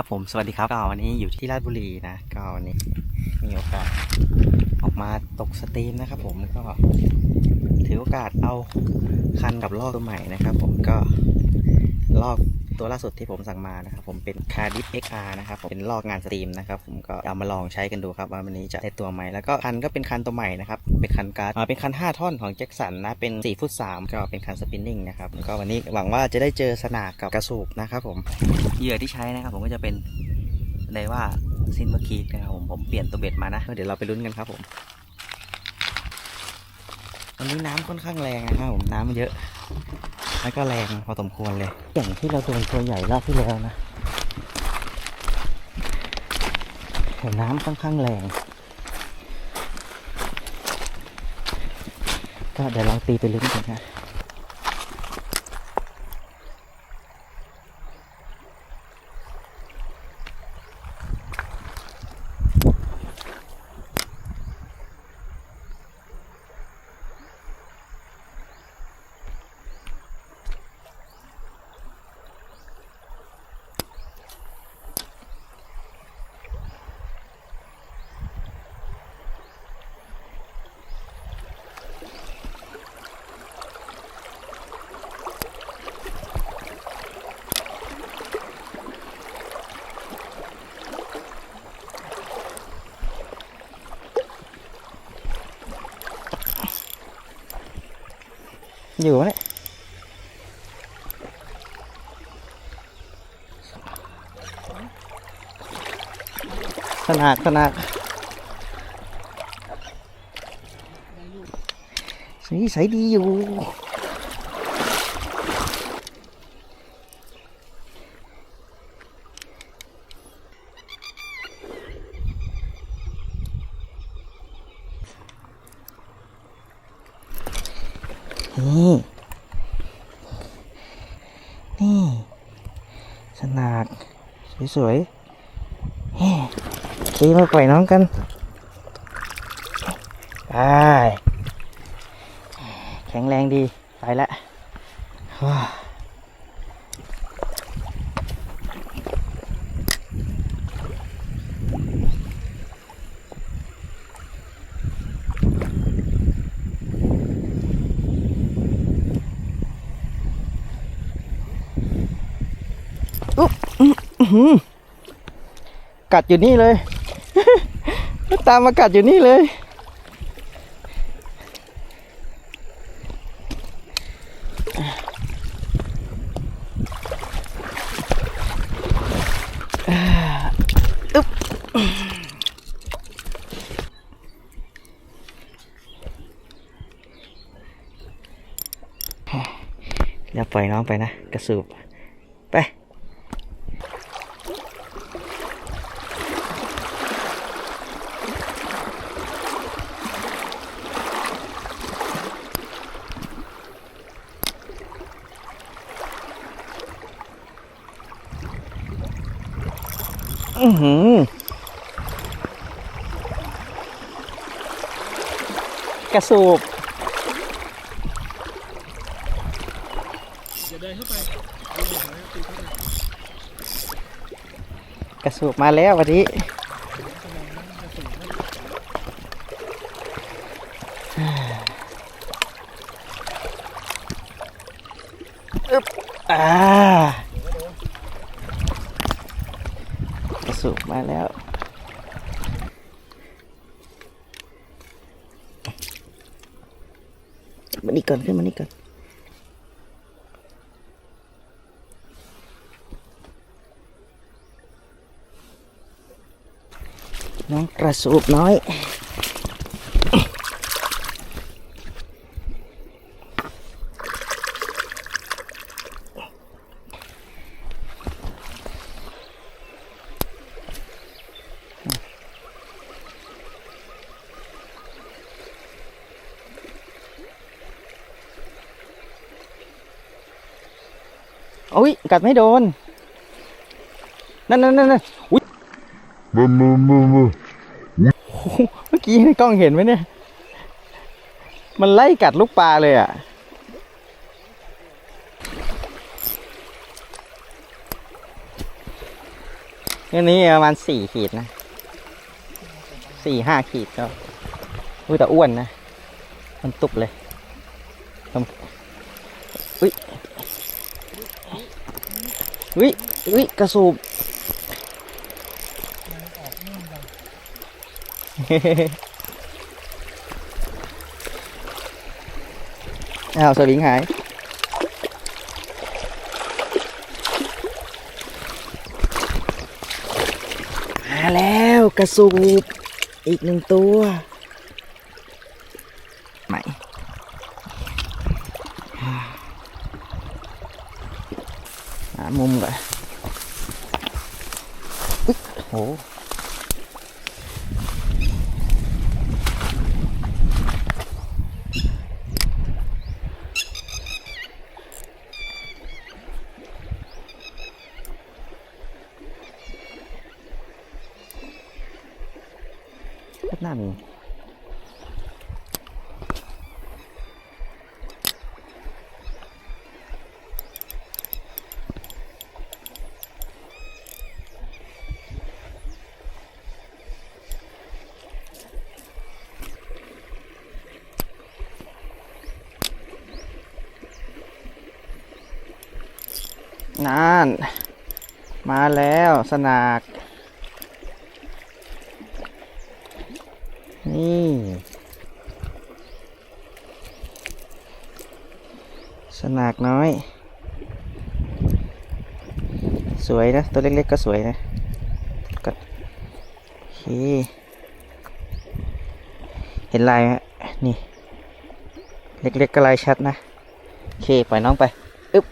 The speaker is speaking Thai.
ครับผมสวัสดีครับก็วันนี้อยู่ที่ราชบุรีนะก็วันนี้มีโอกาสออกมาตกสตรีมนะครับผมก็ถือโอกาสเอาคันกับลอกตัวใหม่นะครับ ผมก็ ลอกตัวล่าสุดที่ผมสั่งมานะครับผมเป็นคาดิฟ XR นะครับผมเป็นลอกงานสตรีมนะครับผมก็เอามาลองใช้กันดูครับว่าวันนี้จะได้ตัวใหมแล้วก็คันก็เป็นคันตัวใหม่นะครับเป็นคันการ์ดเป็นคัน 5 ท่อนของแจ็คสันนะเป็น4ฟุต3ก็เป็นคันสปินนิ่งนะครับก็วันนี้หวังว่าจะได้เจอสนากกับกระสูบนะครับผมเหยื่อที่ใช้นะครับผมก็จะเป็นเลยว่าซินเวอร์คีนะครับผมผมเปลี่ยนตัวเบ็ดมานะเดี๋ยวเราไปลุ้นกันครับผมวันนี้น้ำค่อนข้างแรงนะครับผมน้ำเยอะ แล้วก็แรงพอสมควรเลย อย่างที่เราโดนตัวใหญ่รอบที่แล้วนะแต่น้ำค่อนข้างแรง ก็เดี๋ยวเราตีไปลุ้นกันนะ อยู่เนี่ยสนากสนากนี่ใสดีอยู่ นี่ นี่สนาก สวยๆตีมาปล่อยน้องกันไปแข็งแรงดี ไปละว้า กัดอยู่นี่เลย ตามมากัดอยู่นี่เลยอึ๊บแล้วปล่อยน้องไปนะ กระสูบ หือกระสูบกระสูบมาแล้ววันนี้อ่ากระสูบมาแล้ว มา นี่ก่อนขึ้นมานี่ก่อนน้องกระสูบน้อย อ้ยกัดไม่โดน นั่นนั่นนั่นนั่นอุ้ย No, no, no, no. โอ้โหเมื่อกี้ในกล้องเห็นไหมเนี่ย มันไล่กัดลูกปลาเลยอะออันนี้ประมาณสี่ขีดนะสี่ห้าขีดก็อุ้ยแต่อ้วนนะ มันตุกเลยทำอุ้ย อุ้ยอุ้ยกระสูบอ้าวสวิงหายมาแล้วกระสูบอีกหนึ่งตัวไหม หามุมก่อนอุ๊ยโห นั่นนั่นมาแล้วสนาก นี่ สนากน้อย สวยนะ ตัวเล็กๆก็สวยนะก็โอเคเห็นลายไหมนี่ เล็กๆก็ลายชัดนะ โอเค ปล่อยน้องไป อึ๊บ